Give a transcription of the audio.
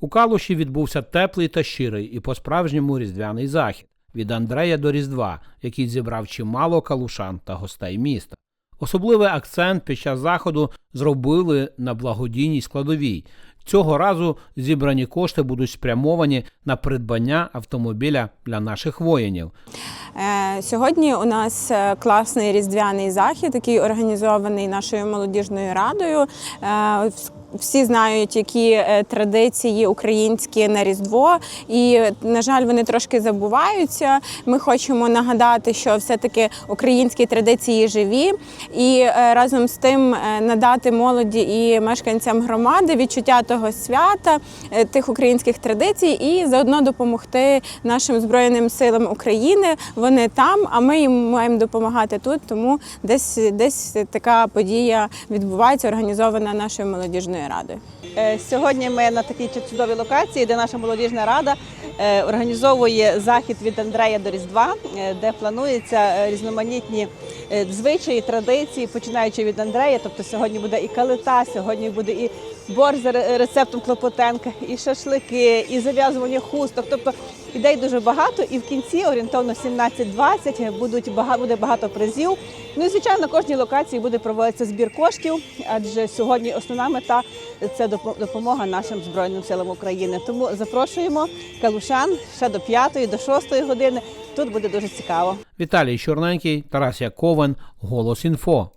У Калуші відбувся теплий та щирий і по-справжньому різдвяний захід від Андрея до Різдва, який зібрав чимало калушан та гостей міста. Особливий акцент під час заходу зробили на благодійній складовій. Цього разу зібрані кошти будуть спрямовані на придбання автомобіля для наших воїнів. Е, Сьогодні у нас е, класний різдвяний захід, який організований нашою молодіжною радою. Вс- Всі знають, які е, традиції українські на Різдво, і на жаль, вони трошки забуваються. Ми хочемо нагадати, що все-таки українські традиції живі, і е, разом з тим е, надати молоді і мешканцям громади відчуття того свята, тих українських традицій, і заодно допомогти нашим збройним силам України. Вони там, а ми їм маємо допомагати тут. Тому десь десь така подія відбувається, організована нашою молодіжною радою. Е, Сьогодні ми на такій чудовій локації, де наша молодіжна рада е, організовує захід від Андрея до Різдва, е, де плануються різноманітні звичаї, традиції, починаючи від Андрея. Тобто сьогодні буде і калита, сьогодні буде і борщ за рецептом Клопотенка, і шашлики, і зав'язування хусток. Тобто ідей дуже багато. І в кінці орієнтовно 17-20 будуть буде багато призів. Ну і звичайно, на кожній локації буде проводитися збір коштів, адже сьогодні основна мета це допомога нашим збройним силам України. Тому запрошуємо калушан ще до 5 до 6 години. Тут буде дуже цікаво. Віталій Чорненький, Тарас Яковен, Голос Інфо.